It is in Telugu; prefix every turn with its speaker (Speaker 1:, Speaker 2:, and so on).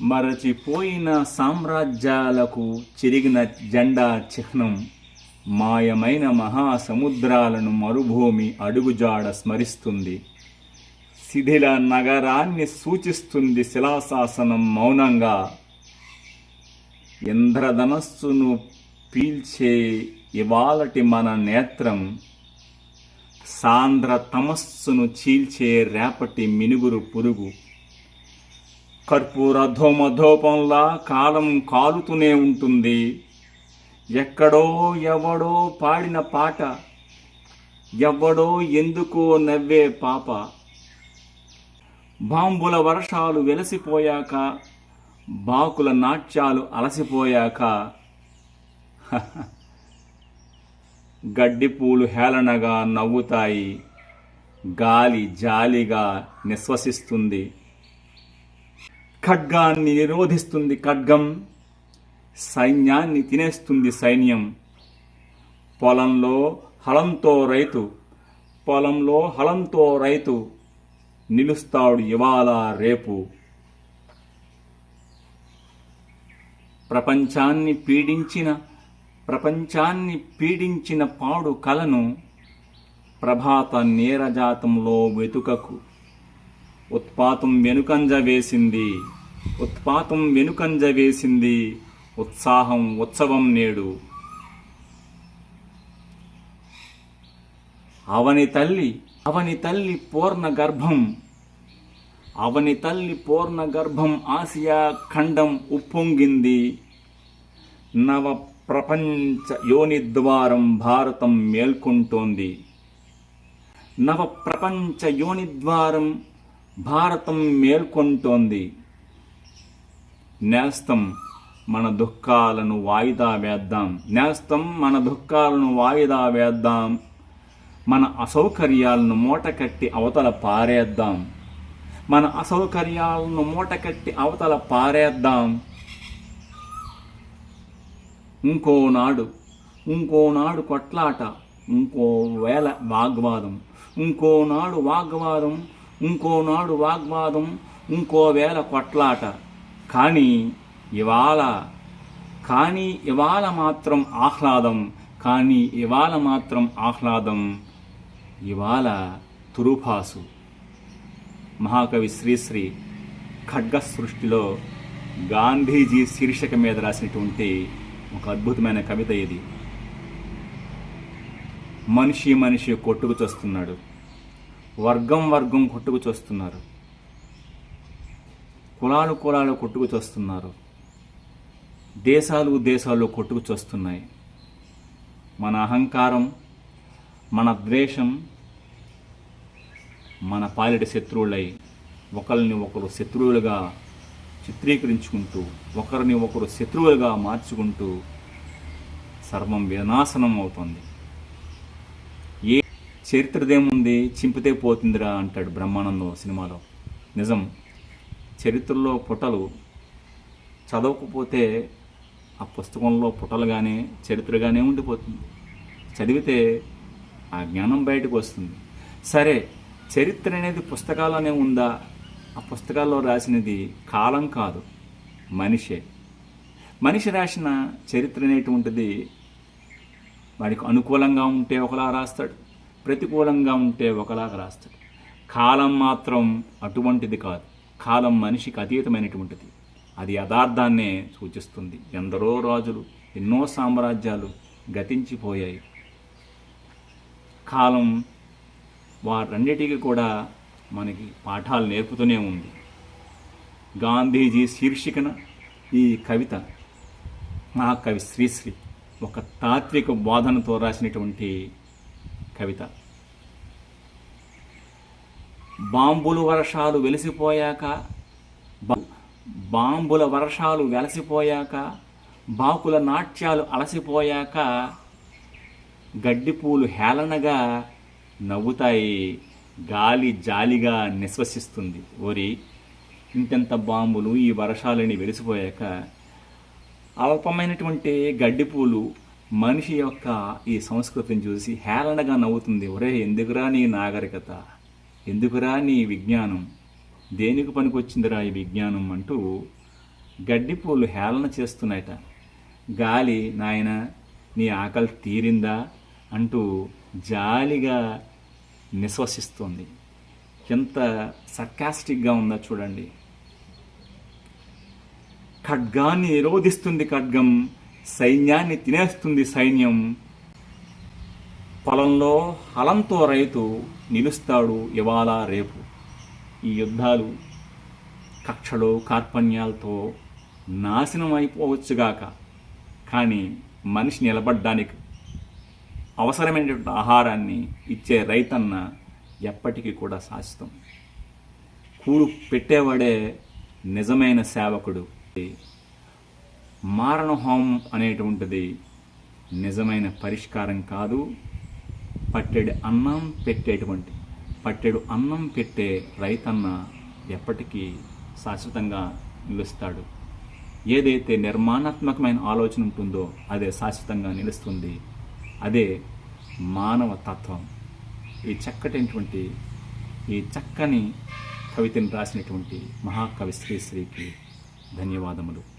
Speaker 1: మరచిపోయిన సామ్రాజ్యాలకు చెరిగిన జెండా చిహ్నం మాయమైన మహాసముద్రాలను మరుభూమి అడుగుజాడ స్మరిస్తుంది. శిథిల నగరాన్ని సూచిస్తుంది శిలాశాసనం మౌనంగా. ఇంద్రధనస్సును పీల్చే ఇవాళటి మన నేత్రం సాంద్ర తమస్సును చీల్చే రేపటి మినుగురు పురుగు. కర్పూర ధూమధూపంలా కాలం కాలుతూనే ఉంటుంది. ఎక్కడో ఎవడో పాడిన పాట ఎవడో ఎందుకో నవ్వే పాప. బాంబుల వర్షాలు వెలసిపోయాక బాకుల నాట్యాలు అలసిపోయాక. గడ్డిపూలు హేళనగా నవ్వుతాయి గాలి జాలిగా నిశ్వసిస్తుంది. ఖడ్గాన్ని నిరోధిస్తుంది ఖడ్గం సైన్యాన్ని తినేస్తుంది సైన్యం. పొలంలో హలంతో రైతు పొలంలో హలంతో రైతు నిలుస్తాడు ఇవాళ రేపు. ప్రపంచాన్ని పీడించిన ప్రపంచాన్ని పీడించిన పాడు కలను ప్రభాత నీరజాతంలో వెతుకకు. ఉత్పాతం వెనుకంజ వేసింది. ఉత్పాతం వెనుకంజ వేసింది. ఉత్సాహం ఉత్సవం నేడు. అవని తల్లి అవని తల్లి పూర్ణ గర్భం. అవని తల్లి పూర్ణ గర్భం ఆసియా ఖండం ఉప్పొంగింది. నవ ప్రపంచ యోని ద్వారం భారతం మేల్కొంటోంది. నవ ప్రపంచ యోని ద్వారం భారతం మేల్కొంటోంది. నేస్తం మన దుఃఖాలను వాయిదా వేద్దాం. నేస్తం మన దుఃఖాలను వాయిదా వేద్దాం. మన అసౌకర్యాలను మూటకట్టి అవతల పారేద్దాం. మన అసౌకర్యాలను మూటకట్టి అవతల పారేద్దాం. ఇంకోనాడు ఇంకోనాడు కొట్లాట ఇంకో వేల వాగ్వాదం. ఇంకోనాడు వాగ్వాదం ఇంకోనాడు వాగ్వాదం ఇంకోవేళ కొట్లాట. కానీ ఇవాళ కానీ ఇవాళ మాత్రం ఆహ్లాదం కానీ ఇవాళ మాత్రం ఆహ్లాదం. ఇవాళ తురుపాసు మహాకవి శ్రీశ్రీ ఖడ్గ సృష్టిలో గాంధీజీ శీర్షిక మీద రాసినటువంటి ఒక అద్భుతమైన కవిత ఇది. మనిషి మనిషి కొట్టుకు చస్తున్నాడు. వర్గం వర్గం కొట్టుకు చూస్తున్నారు. కులాలు కులాలు కొట్టుకు చూస్తున్నారు. దేశాలు దేశాలు కొట్టుకు చూస్తున్నాయి. మన అహంకారం మన ద్వేషం మన పాలిట శత్రువులై ఒకరిని ఒకరు శత్రువులుగా చిత్రీకరించుకుంటూ ఒకరిని ఒకరు శత్రువులుగా మార్చుకుంటూ సర్వం వినాశనం అవుతుంది. చరిత్రదేముంది? చింపితే పోతుందిరా అంటాడు బ్రహ్మానందం సినిమాలో. నిజం. చరిత్రలో పుటలు చదవకపోతే ఆ పుస్తకంలో పుటలుగానే చరిత్రగానే ఉండిపోతుంది. చదివితే ఆ జ్ఞానం బయటకు వస్తుంది. సరే చరిత్ర అనేది పుస్తకాలనే ఉందా? ఆ పుస్తకాల్లో రాసినది కాలం కాదు మనిషే. మనిషి రాసిన చరిత్ర అనేటువంటిది వాడికి అనుకూలంగా ఉంటే ఒకలా రాస్తాడు. ప్రతికూలంగా ఉంటే ఒకలాగా రాస్తాడు. కాలం మాత్రం అటువంటిది కాదు. కాలం మనిషికి అతీతమైనటువంటిది. అది యథార్థాన్నే సూచిస్తుంది. ఎందరో రాజులు ఎన్నో సామ్రాజ్యాలు గతించిపోయాయి. కాలం వాటన్నిటికీ కూడా మనకి పాఠాలు నేర్పుతూనే ఉంది. గాంధీజీ శీర్షికన ఈ కవిత మహాకవి శ్రీశ్రీ ఒక తాత్విక బోధనతో రాసినటువంటి కవిత. బాంబులు వర్షాలు వెలిసిపోయాక బా- బాంబుల వర్షాలు వెలసిపోయాక బాకుల నాట్యాలు అలసిపోయాక గడ్డిపూలు హేళనగా నవ్వుతాయి గాలి జాలిగా నిశ్వసిస్తుంది. ఓరి ఇంతెంత బాంబులు ఈ వర్షాలని వెలిసిపోయాక అల్పమైనటువంటి గడ్డిపూలు మనిషి యొక్క ఈ సంస్కృతిని చూసి హేళనగా నవ్వుతుంది. ఒరే ఎందుకురా నీ నాగరికత? ఎందుకురా నీ విజ్ఞానం? దేనికి పనికొచ్చిందిరా ఈ విజ్ఞానం? అంటూ గడ్డిపూలు హేళన చేస్తున్నాయట. గాలి నాయన నీ ఆకలి తీరిందా? అంటూ జాలిగా నిశ్వసిస్తుంది. ఎంత సర్కాస్టిక్గా ఉందా చూడండి. ఖడ్గాన్ని నిరోధిస్తుంది ఖడ్గం. సైన్యాన్ని తినేస్తుంది సైన్యం. పొలంలో హలంతో రైతు నిలుస్తాడు ఇవాళ రేపు. ఈ యుద్ధాలు కక్షలు కార్పణ్యాలతో నాశనం అయిపోవచ్చుగాక. కానీ మనిషి నిలబడ్డానికి అవసరమైనటువంటి ఆహారాన్ని ఇచ్చే రైతన్న ఎప్పటికీ కూడా శాశ్వతం. కూడు పెట్టేవాడే నిజమైన సేవకుడు. మారణ హోమం అనేటువంటిది నిజమైన పరిష్కారం కాదు. పట్టెడు అన్నం పెట్టేటువంటి పట్టెడు అన్నం పెట్టే రైతన్న ఎప్పటికీ శాశ్వతంగా నిలుస్తాడు. ఏదైతే నిర్మాణాత్మకమైన ఆలోచన ఉంటుందో అదే శాశ్వతంగా నిలుస్తుంది. అదే మానవ తత్వం. ఈ చక్కటైనటువంటి ఈ చక్కని కవితను రాసినటువంటి మహాకవి శ్రీశ్రీకి ధన్యవాదములు.